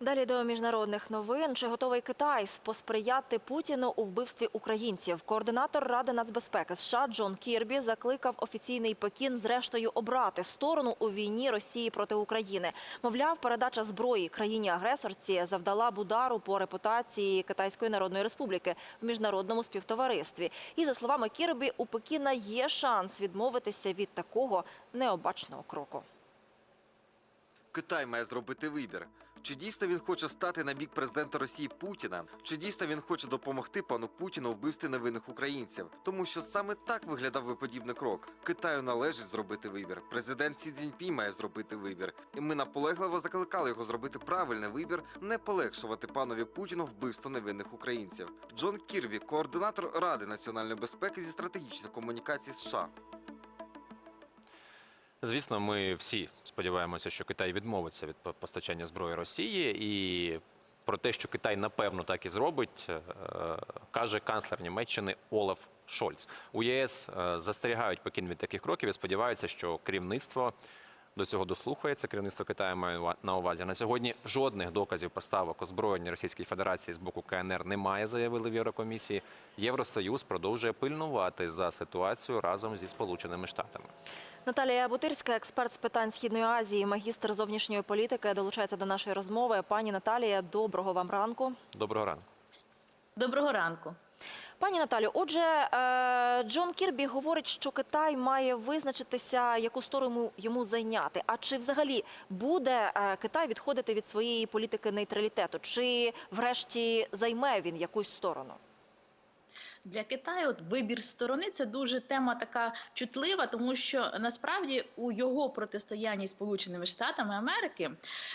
Далі до міжнародних новин. Чи готовий Китай посприяти Путіну у вбивстві українців? Координатор Ради нацбезпеки США Джон Кірбі закликав офіційний Пекін зрештою обрати сторону у війні Росії проти України. Мовляв, передача зброї країні-агресорці завдала б удару по репутації Китайської Народної Республіки в міжнародному співтоваристві. І за словами Кірбі, у Пекіна є шанс відмовитися від такого необачного кроку. Китай має зробити вибір. Чи дійсно він хоче стати на бік президента Росії Путіна? Чи дійсно він хоче допомогти пану Путіну вбивстві невинних українців? Тому що саме так виглядав би подібний крок. Китаю належить зробити вибір. Президент Сі Цзіньпінь має зробити вибір. І ми наполегливо закликали його зробити правильний вибір, не полегшувати панові Путіну вбивство невинних українців. Джон Кірбі, координатор Ради національної безпеки зі стратегічних комунікацій США. Звісно, ми всі сподіваємося, що Китай відмовиться від постачання зброї Росії, і про те, що Китай напевно так і зробить, е, каже канцлер Німеччини Олаф Шольц. У ЄС е, застерігають Пекін від таких кроків і сподіваються, що керівництво до цього дослухається. Керівництво Китаю має на увазі. На сьогодні жодних доказів поставок озброєння Російської Федерації з боку КНР немає, заявили в Єврокомісії. Євросоюз продовжує пильнувати за ситуацією разом зі Сполученими Штатами. Наталія Бутирська, експерт з питань східної Азії, магістр зовнішньої політики, долучається до нашої розмови. Пані Наталія, доброго вам ранку. Доброго ранку. Доброго ранку. Пані Наталю, отже, е, Джон Кірбі говорить, що Китай має визначитися, яку сторону йому зайняти. А чи взагалі буде е, Китай відходити від своєї політики нейтралітету? Чи врешті займе він якусь сторону? Для Китаю от вибір сторони це дуже тема така чутлива, тому що насправді у його протистоянні Сполученими Штатами Америки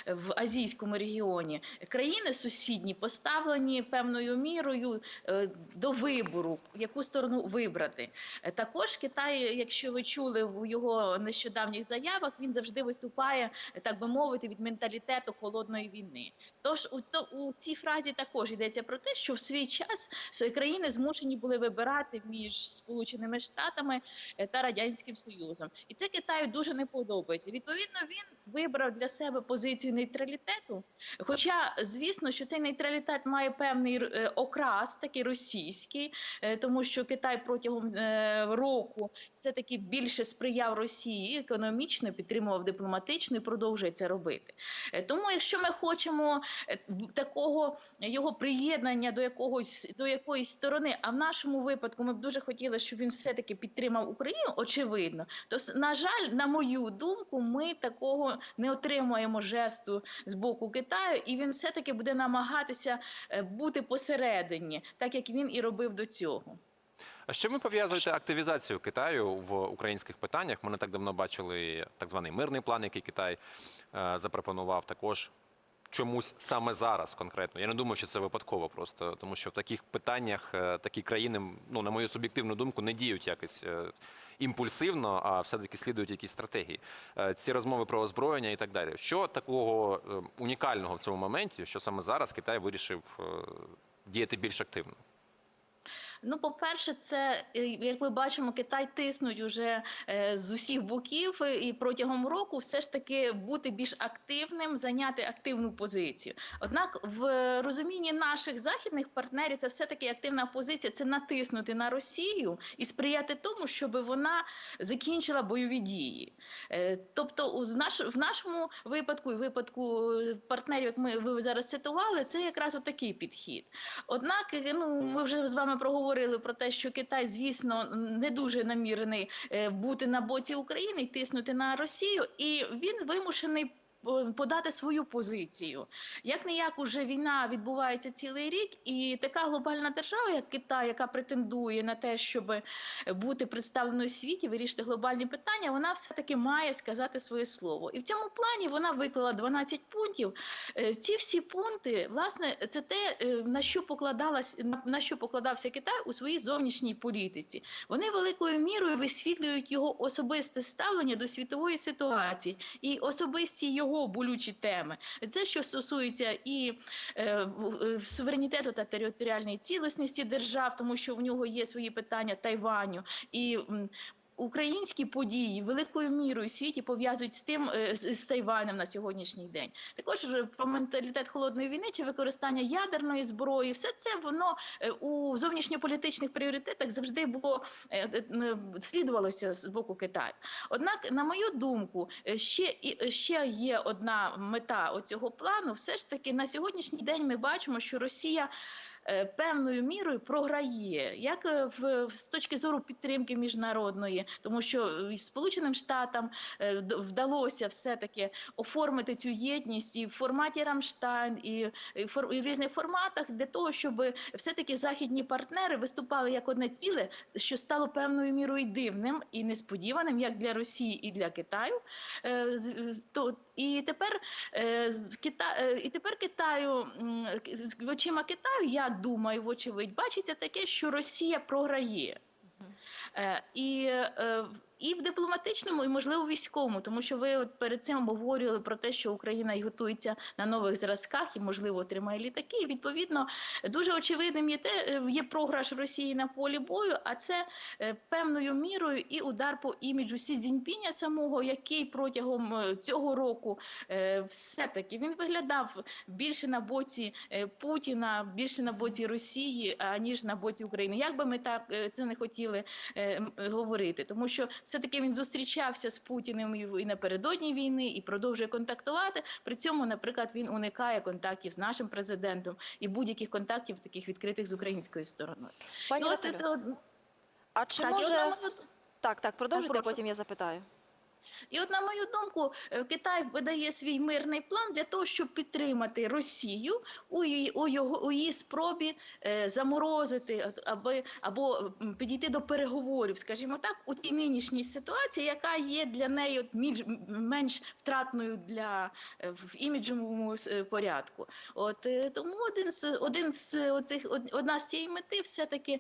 в азійському регіоні країни сусідні поставлені певною мірою е, до вибору, яку сторону вибрати. Е, Також Китай, якщо ви чули в його нещодавніх заявах, він завжди виступає, е, так би мовити, від менталітету холодної війни. Тож у то у цій фразі також йдеться про те, що в свій час країни змушені були вибирати між Сполученими Штатами е, та Радянським Союзом, і це Китаю дуже не подобається. Відповідно, він вибрав для себе позицію нейтралітету. Хоча, звісно, що цей нейтралітет має певний е, окрас, такий російський, е, тому що Китай протягом року все таки більше сприяв Росії економічно, підтримував дипломатично і продовжує це робити. Тому, якщо ми хочемо такого його приєднання до якогось до якоїсь сторони, а в нашому випадку ми б дуже хотіли, щоб він все таки підтримав Україну, очевидно, то на жаль, на мою думку, ми такого не отримуємо жесту з боку Китаю, і він все таки буде намагатися е, бути посередині, так як він і робив до цього. А чим ви пов'язуєте активізацію Китаю в українських питаннях? Ми не так давно бачили так званий мирний план, який Китай е, запропонував також. Чомусь саме зараз конкретно. Я не думаю, що це випадково просто, тому що в таких питаннях е, такі країни, ну на мою суб'єктивну думку, не діють якось е, імпульсивно, а все-таки слідують якісь стратегії. Е, Ці розмови про озброєння і так далі. Що такого е, унікального в цьому моменті, що саме зараз Китай вирішив діяти більш активно? Ну, по-перше, це е, як ми бачимо, Китай тиснуть уже е, з усіх боків е, і протягом року все ж таки бути більш активним, зайняти активну позицію. Однак, в розумінні наших західних партнерів, це все таки активна позиція це натиснути на Росію і сприяти тому, щоб вона закінчила бойові дії. Тобто, в нашому випадку і випадку партнерів, як ми ви зараз цитували, це якраз отакий підхід. Однак, ну ми вже з вами проговорили про те, що Китай, звісно, не дуже намірений е, бути на боці України і тиснути на Росію, і він вимушений. Подати свою позицію, як не як уже війна відбувається цілий рік, і така глобальна держава, як Китай, яка претендує на те, щоб бути представленою у світі, вирішити глобальні питання, вона все таки має сказати своє слово. І в цьому плані вона виклала 12 пунктів. Е, Ці всі пункти, власне, це те, е, на що покладалась на що покладався Китай у своїй зовнішній політиці. Вони великою мірою висвітлюють його особисте ставлення до світової ситуації і особисті його болючі теми. Це що стосується і е, е, суверенітету та територіальної цілісності держав, тому що в нього є свої питання Тайваню і Українські події великою мірою світі пов'язують з тим е, з, Тайванем на сьогоднішній день. Також про менталітет холодної війни чи використання ядерної зброї, все це воно е, у зовнішньополітичних пріоритетах завжди було е, слідувалося з боку Китаю. Однак, на мою думку, ще і ще є одна мета оцього плану. Все ж таки на сьогоднішній день ми бачимо, що Росія. Е, Певною мірою програє, як е, в з точки зору підтримки міжнародної, тому що е, Сполученим Штатам вдалося все таки оформити цю єдність і в форматі Рамштайн, і, і, в різних форматах для того, щоб все таки західні партнери виступали як одне ціле, що стало певною мірою дивним і несподіваним, як для Росії і для Китаю. То і тепер е, з Кита... е, і тепер Китаю очима Китаю, я думаю, вочевидь, бачиться таке, що Росія програє. Е, І, і в дипломатичному, і можливо військовому, тому що ви от перед цим обговорювали про те, що Україна й готується на нових зразках і можливо отримає літаки. І, відповідно, дуже очевидним є те, е, є програш Росії на полі бою, а це е, певною мірою і удар по іміджу Сі Цзіньпіня самого, який протягом е, цього року е, все-таки він виглядав більше на боці Путіна, більше на боці Росії, аніж на боці України. Як би ми так це не хотіли говорити, тому що все-таки він зустрічався з Путіним і напередодні війни, і продовжує контактувати. При цьому, наприклад, він уникає контактів з нашим президентом і будь-яких контактів таких відкритих з українською стороною. Пані І от, Наталю, це- а чи так, може так, так, продовжуйте, прошу. потім я запитаю. І от, на мою думку, е, Китай видає свій мирний план для того, щоб підтримати Росію у її, у його, у її спробі е, заморозити от, аби, або підійти до переговорів, скажімо так, у тій нинішній ситуації, яка є для неї от, між, менш втратною для е, в іміджовому порядку. От тому один з один з оцих од- одна з цієї мети все таки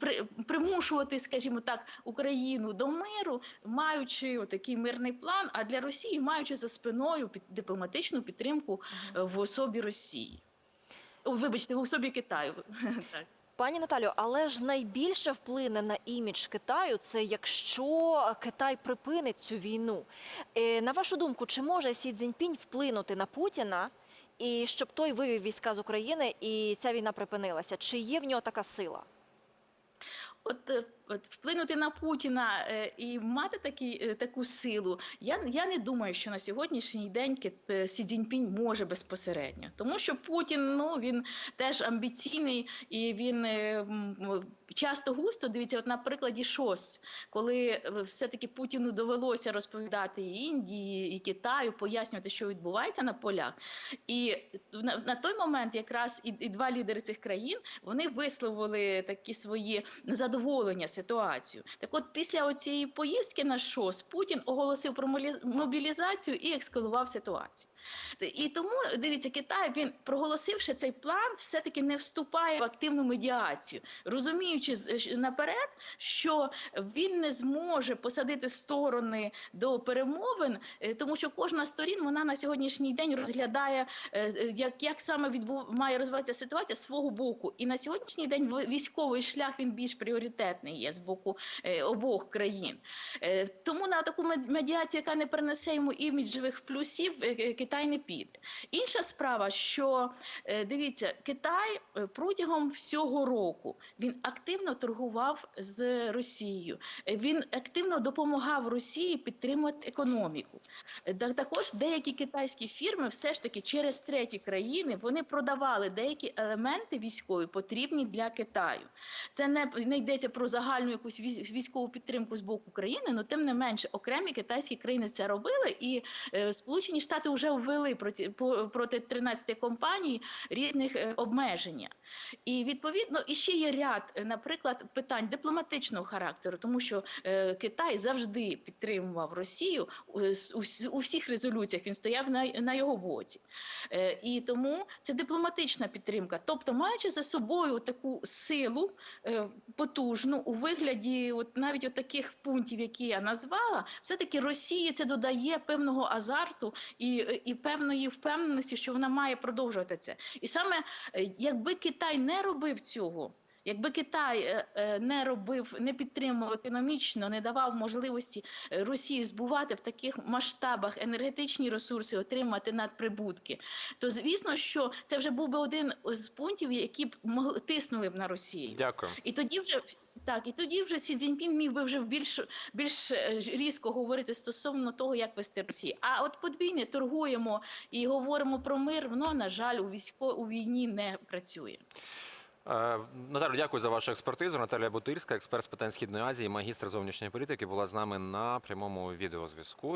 при, примушувати, скажімо так, Україну до миру, маючи такий мирний план, а для Росії маючи за спиною під дипломатичну підтримку е, в особі Росії. Вибачте, в особі Китаю. Так. Пані Наталю, але ж найбільше вплине на імідж Китаю це якщо Китай припинить цю війну. Е, На вашу думку, чи може Сі Цзіньпінь вплинути на Путіна і щоб той вивів війська з України і ця війна припинилася? Чи є в нього така сила? От, е, от вплинути на Путіна е, і мати такі, е, таку силу, я, я не думаю, що на сьогоднішній день Сі Цзіньпінь може безпосередньо. Тому що Путін ну, він теж амбіційний і він часто густо дивіться, от на прикладі ШОС, коли е, все-таки Путіну довелося розповідати і Індії, і Китаю, пояснювати, що відбувається на полях. І на, на той момент якраз і, і два лідери цих країн вони висловили такі свої незадоволення ситуацією. Так от після оцієї поїздки на ШОС Путін оголосив про мобілізацію і ескалував ситуацію. І тому дивіться, Китай він проголосивши цей план, все таки не вступає в активну медіацію, розуміючи з- наперед, що він не зможе посадити сторони до перемовин, е, тому що кожна сторін вона на сьогоднішній день розглядає, е, е, як, як саме відбув має розвиватися ситуація з свого боку. І на сьогоднішній день військовий шлях він більш пріоритетний є з боку е, обох країн. Е, Тому на таку медіацію, яка не принесе йому іміджових плюсів, е, е, Китай не піде. Інша справа, що е, дивіться, Китай е, протягом всього року він активно торгував з Росією. Е, Він активно допомагав Росії підтримувати економіку. Е, Також деякі китайські фірми, все ж таки через треті країни, вони продавали деякі елементи військові потрібні для Китаю. Це не, не йдеться про загальну якусь військову підтримку з боку країни, але тим не менше окремі китайські країни це робили, і е, Сполучені Штати вже ввели проти по- проти 13 компаній різних е, обмеження. І відповідно і ще є ряд, е, наприклад, питань дипломатичного характеру, тому що е, Китай завжди підтримував Росію у, всіх резолюціях. Він стояв на, його боці. Е, і тому це дипломатична підтримка. Тобто, маючи за собою таку силу е, потужну у вигляді, от навіть от таких пунктів, які я назвала, все таки Росії це додає певного азарту і, і певної впевненості, що вона має продовжувати це. І саме якби Китай не робив цього. Якби Китай е, е, не робив, не підтримував економічно, не давав можливості е, Росії збувати в таких масштабах енергетичні ресурси, отримати надприбутки, то звісно, що це вже був би один з пунктів, які б могли тиснули б на Росію. Дякую. І тоді вже так, і тоді вже Сі Цзіньпін міг би вже більш більш різко говорити стосовно того, як вести Росію. А от подвійне торгуємо і говоримо про мир, воно на жаль у військо у війні не працює. Е, Наталю, дякую за вашу експертизу. Наталія Бутильська, експерт з питань Східної Азії, магістр зовнішньої політики, була з нами на прямому відеозв'язку.